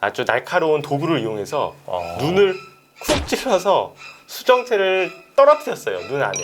아주 날카로운 도구를 이용해서 아. 눈을 쿡 찔러서 수정체를 떨어뜨렸어요 눈 안에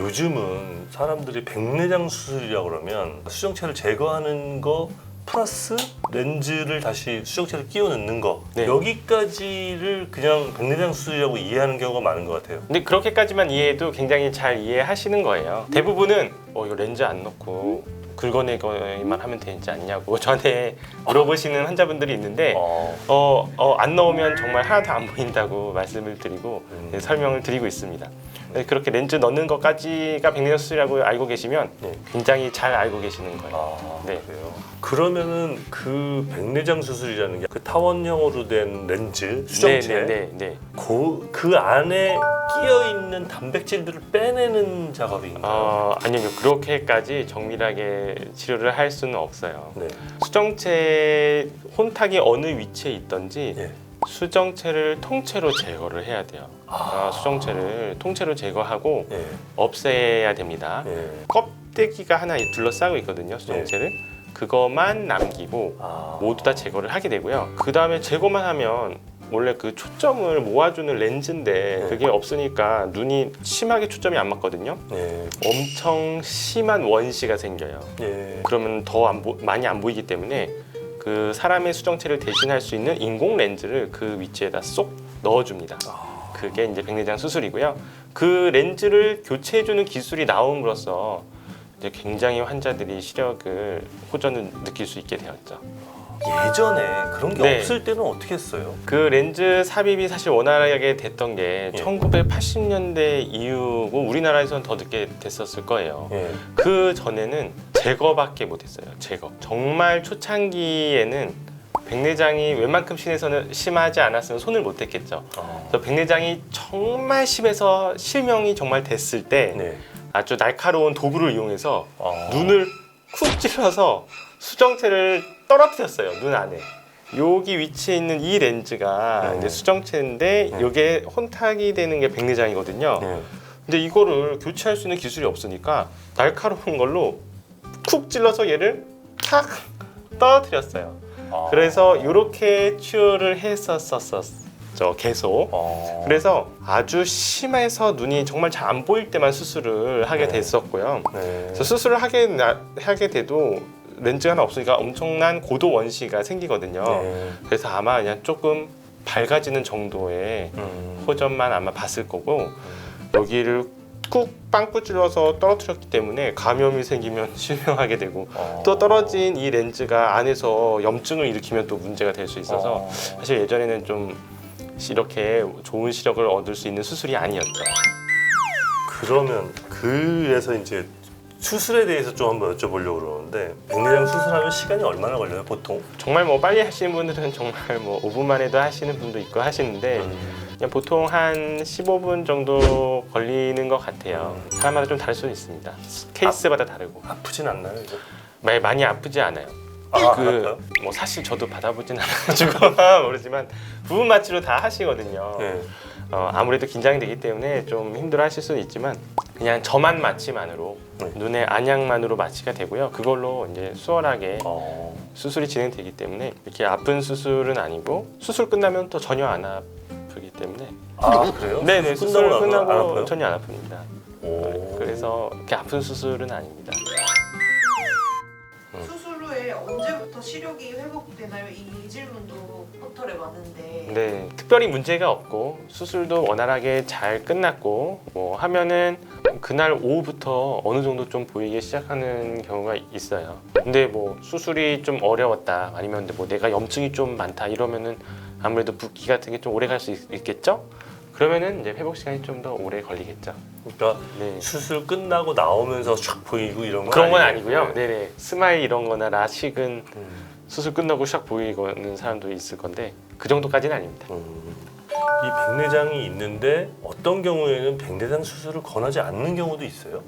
요즘은 사람들이 백내장 수술이라고 그러면 수정체를 제거하는 거 플러스 렌즈를 다시 수정체를 끼워 넣는 거 네. 여기까지를 그냥 백내장 수술이라고 이해하는 경우가 많은 것 같아요. 근데 그렇게까지만 이해해도 굉장히 잘 이해하시는 거예요 대부분은 어 이거 렌즈 안 넣고 긁어내기만 하면 되지 않냐고 저한테 물어보시는 환자분들이 있는데 어. 어, 어, 안 넣으면 정말 하나도 안 보인다고 말씀을 드리고 음. 네, 설명을 드리고 있습니다. 네, 그렇게 렌즈 넣는 것까지가 백내장 수술이라고 알고 계시면 네. 굉장히 잘 알고 계시는 거예요. 아, 네. 그래요. 그러면은 그 백내장 수술이라는 게 그 타원형으로 된 렌즈 수정체 네, 네, 네. 그, 그 안에 끼어 있는 단백질들을 빼내는 작업인가요? 어, 아니요, 그렇게까지 정밀하게 치료를 할 수는 없어요. 네. 수정체 혼탁이 어느 위치에 있던지 예. 수정체를 통째로 제거를 해야 돼요. 아, 수정체를 통째로 제거하고 예. 없애야 됩니다. 예. 껍데기가 하나 둘러싸고 있거든요, 수정체를. 그것만 남기고 아. 모두 다 제거를 하게 되고요. 그 다음에 제거만 하면 원래 그 초점을 모아주는 렌즈인데 네. 그게 없으니까 눈이 심하게 초점이 안 맞거든요. 예. 엄청 심한 원시가 생겨요. 예. 그러면 더 안 보- 많이 안 보이기 때문에 그 사람의 수정체를 대신할 수 있는 인공 렌즈를 그 위치에다 쏙 넣어줍니다. 아. 그게 이제 백내장 수술이고요. 그 렌즈를 교체해주는 기술이 나옴으로써 이제 굉장히 환자들이 시력을 호전을 느낄 수 있게 되었죠. 예전에 그런 게 네. 없을 때는 어떻게 했어요? 그 렌즈 삽입이 사실 원활하게 됐던 게 예. 1980년대 이후고 우리나라에서는 더 늦게 됐었을 거예요. 예. 그 전에는 제거밖에 못했어요. 제거. 정말 초창기에는 백내장이 웬만큼 심해서는 심하지 않았으면 손을 못 댔겠죠. 아. 그래서 백내장이 정말 심해서 실명이 정말 됐을 때 네. 아주 날카로운 도구를 이용해서 아. 눈을 쿡 찔러서 수정체를 떨어뜨렸어요. 눈 안에. 여기 위치에 있는 이 렌즈가 네. 이제 수정체인데 네. 이게 혼탁이 되는 게 백내장이거든요. 예. 근데 이거를 교체할 수 있는 기술이 없으니까 날카로운 걸로 쿡 찔러서 얘를 탁 떨어뜨렸어요. 아. 그래서 이렇게 치료를 했었었었죠 계속. 아. 그래서 아주 심해서 눈이 정말 잘 안 보일 때만 수술을 하게 네. 됐었고요. 네. 그래서 수술을 하게 나- 하게 돼도 렌즈가 하나 없으니까 엄청난 고도 원시가 생기거든요. 네. 그래서 아마 그냥 조금 밝아지는 정도의 음. 호전만 아마 봤을 거고 여기를 꾹 빵꾸 찔러서 떨어뜨렸기 때문에 감염이 생기면 실명하게 되고 아. 또 떨어진 이 렌즈가 안에서 염증을 일으키면 또 문제가 될 수 있어서 아. 사실 예전에는 좀 이렇게 좋은 시력을 얻을 수 있는 수술이 아니었죠. 그러면 그래서 이제 수술에 대해서 좀 한번 여쭤보려고 그러는데 백내장 수술하면 시간이 얼마나 걸려요 보통? 정말 뭐 빨리 하시는 분들은 정말 뭐 5분만 해도 하시는 분도 있고 하시는데 그냥 보통 한 15분 정도 걸리는 것 같아요. 사람마다 좀 다를 수는 있습니다. 케이스마다 다르고 아프진 않나요 이거? 많이, 많이 아프지 않아요. 아, 그 알았어요? 뭐 사실 저도 받아보진 않아가지고 모르지만 부분 마취로 다 하시거든요. 네. 어, 아무래도 긴장이 되기 때문에 좀 힘들어 하실 수는 있지만 그냥 저만 마취만으로 네. 눈의 안약만으로 마취가 되고요. 그걸로 이제 수월하게 어. 수술이 진행되기 때문에 이렇게 아픈 수술은 아니고 수술 끝나면 또 전혀 안 아프기 때문에 아 그래요? 네네 수술 수술 끝나고 안- 안 끝나고 아파요? 전혀 안 아픕니다. 오. 그래서 이렇게 아픈 수술은 아닙니다. 수술 후에 언제부터 시력이 회복되나요? 이 질문도 포털에 왔는데 네, 특별히 문제가 없고 수술도 원활하게 잘 끝났고 뭐 하면은 그날 오후부터 어느 정도 좀 보이기 시작하는 경우가 있어요. 근데 뭐 수술이 좀 어려웠다 아니면 뭐 내가 염증이 좀 많다 이러면은 아무래도 붓기 같은 게 좀 오래 갈 수 있겠죠? 그러면은 이제 회복 시간이 좀 더 오래 걸리겠죠. 그러니까 네. 수술 끝나고 나오면서 촥 보이고 이런 건 그런 건 아니에요? 아니고요. 네 네. 스마일 이런 거나 라식은 음. 수술 끝나고 샥 보이는 사람도 있을 건데 그 정도까지는 아닙니다. 음. 이 백내장이 있는데 어떤 경우에는 백내장 수술을 권하지 않는 경우도 있어요.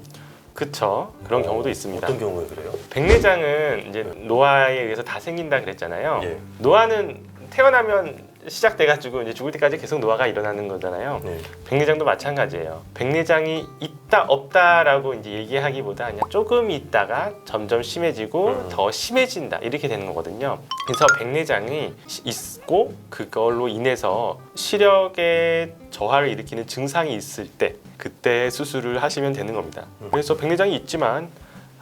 그쵸. 그런 어, 경우도 있습니다. 어떤 경우에 그래요? 백내장은 이제 노화에 의해서 다 생긴다 그랬잖아요. 예. 노화는 태어나면 시작돼가지고 이제 죽을 때까지 계속 노화가 일어나는 거잖아요. 네. 백내장도 마찬가지예요. 백내장이 있딱 없다라고 이제 얘기하기보다 그냥 조금 있다가 점점 심해지고 음. 더 심해진다 이렇게 되는 거거든요. 그래서 백내장이 시- 있고 그걸로 인해서 시력에 저하를 일으키는 증상이 있을 때 그때 수술을 하시면 되는 겁니다. 음. 그래서 백내장이 있지만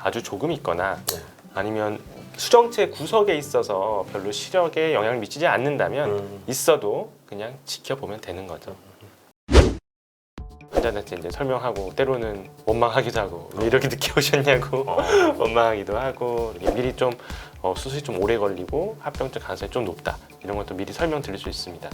아주 조금 있거나 네. 아니면 수정체 구석에 있어서 별로 시력에 영향을 미치지 않는다면 음. 있어도 그냥 지켜보면 되는 거죠. 환자한테 이제 설명하고 때로는 원망하기도 하고 왜 이렇게 늦게 오셨냐고 어. 원망하기도 하고 미리 좀 어, 수술이 좀 오래 걸리고 합병증 가능성이 좀 높다 이런 것도 미리 설명드릴 수 있습니다.